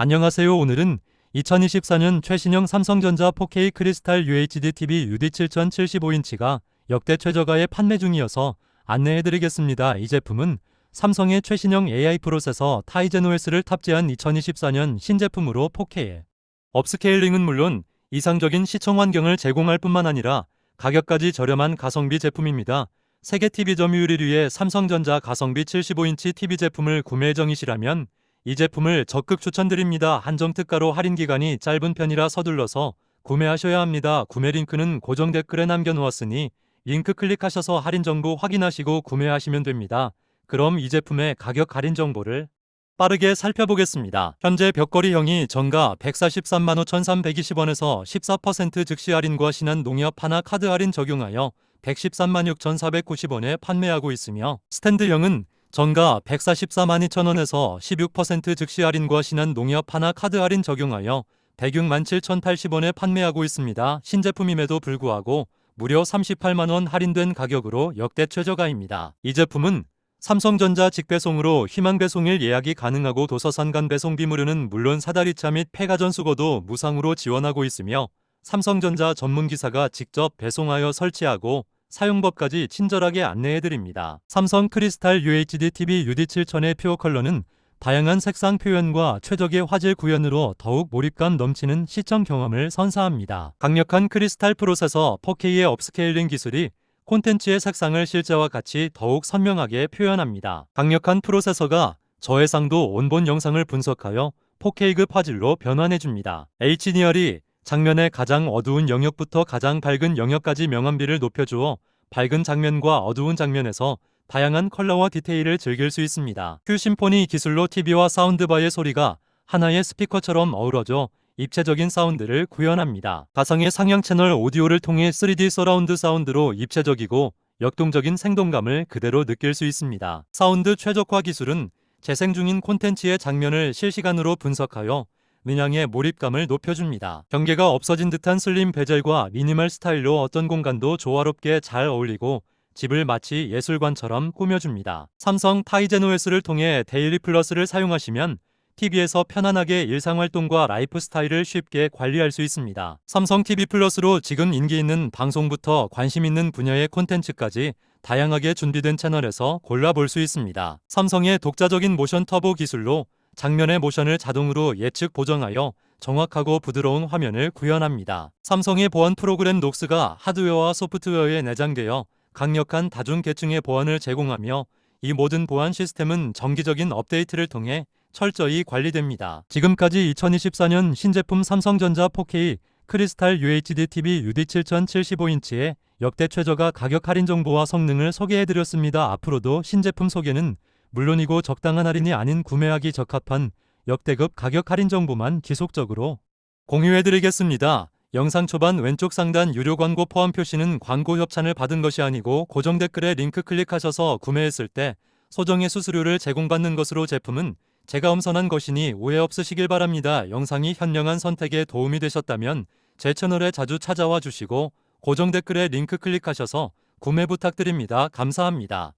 안녕하세요. 오늘은 2024년 최신형 삼성전자 4K 크리스탈 UHD TV UD 7075인치가 역대 최저가에 판매 중이어서 안내해드리겠습니다. 이 제품은 삼성의 최신형 AI 프로세서 타이젠 OS를 탑재한 2024년 신제품으로 4K에 업스케일링은 물론 이상적인 시청 환경을 제공할 뿐만 아니라 가격까지 저렴한 가성비 제품입니다. 세계 TV 점유율 1위의 삼성전자 가성비 75인치 TV 제품을 구매 정이시라면 이 제품을 적극 추천드립니다. 한정 특가로 할인 기간이 짧은 편이라 서둘러서 구매하셔야 합니다. 구매 링크는 고정 댓글에 남겨놓았으니 링크 클릭하셔서 할인 정보 확인하시고 구매하시면 됩니다. 그럼 이 제품의 가격 할인 정보를 빠르게 살펴보겠습니다. 현재 벽걸이형이 정가 143만 5,320원에서 14% 즉시 할인과 신한 농협 하나 카드 할인 적용하여 113만 6,490원에 판매하고 있으며 스탠드형은 정가 144만 2천 원에서 16% 즉시 할인과 신한 농협 하나 카드 할인 적용하여 106만 7,080원에 판매하고 있습니다. 신제품임에도 불구하고 무려 38만 원 할인된 가격으로 역대 최저가입니다. 이 제품은 삼성전자 직배송으로 희망배송일 예약이 가능하고 도서산 간 배송비 무료는 물론 사다리차 및 폐가전 수거도 무상으로 지원하고 있으며 삼성전자 전문기사가 직접 배송하여 설치하고 사용법까지 친절하게 안내해드립니다. 삼성 크리스탈 UHD TV UD7000의 퓨어 컬러는 다양한 색상 표현과 최적의 화질 구현으로 더욱 몰입감 넘치는 시청 경험을 선사합니다. 강력한 크리스탈 프로세서 4K의 업스케일링 기술이 콘텐츠의 색상을 실제와 같이 더욱 선명하게 표현합니다. 강력한 프로세서가 저해상도 온본 영상을 분석하여 4K급 화질로 변환해줍니다. HDR이 장면의 가장 어두운 영역부터 가장 밝은 영역까지 명암비를 높여주어 밝은 장면과 어두운 장면에서 다양한 컬러와 디테일을 즐길 수 있습니다. 큐 심포니 기술로 TV와 사운드바의 소리가 하나의 스피커처럼 어우러져 입체적인 사운드를 구현합니다. 가상의 상향 채널 오디오를 통해 3D 서라운드 사운드로 입체적이고 역동적인 생동감을 그대로 느낄 수 있습니다. 사운드 최적화 기술은 재생 중인 콘텐츠의 장면을 실시간으로 분석하여 문양의 몰입감을 높여줍니다. 경계가 없어진 듯한 슬림 베젤과 미니멀 스타일로 어떤 공간도 조화롭게 잘 어울리고 집을 마치 예술관처럼 꾸며줍니다. 삼성 타이젠 OS를 통해 데일리 플러스를 사용하시면 TV에서 편안하게 일상활동과 라이프 스타일을 쉽게 관리할 수 있습니다. 삼성 TV 플러스로 지금 인기 있는 방송부터 관심 있는 분야의 콘텐츠까지 다양하게 준비된 채널에서 골라볼 수 있습니다. 삼성의 독자적인 모션 터보 기술로 장면의 모션을 자동으로 예측 보정하여 정확하고 부드러운 화면을 구현합니다. 삼성의 보안 프로그램 녹스가 하드웨어와 소프트웨어에 내장되어 강력한 다중 계층의 보안을 제공하며 이 모든 보안 시스템은 정기적인 업데이트를 통해 철저히 관리됩니다. 지금까지 2024년 신제품 삼성전자 4K 크리스탈 UHD TV UD 7075인치의 역대 최저가 가격 할인 정보와 성능을 소개해드렸습니다. 앞으로도 신제품 소개는 물론이고 적당한 할인이 아닌 구매하기 적합한 역대급 가격 할인 정보만 지속적으로 공유해드리겠습니다. 영상 초반 왼쪽 상단 유료 광고 포함 표시는 광고 협찬을 받은 것이 아니고 고정 댓글에 링크 클릭하셔서 구매했을 때 소정의 수수료를 제공받는 것으로 제품은 제가 엄선한 것이니 오해 없으시길 바랍니다. 영상이 현명한 선택에 도움이 되셨다면 제 채널에 자주 찾아와 주시고 고정 댓글에 링크 클릭하셔서 구매 부탁드립니다. 감사합니다.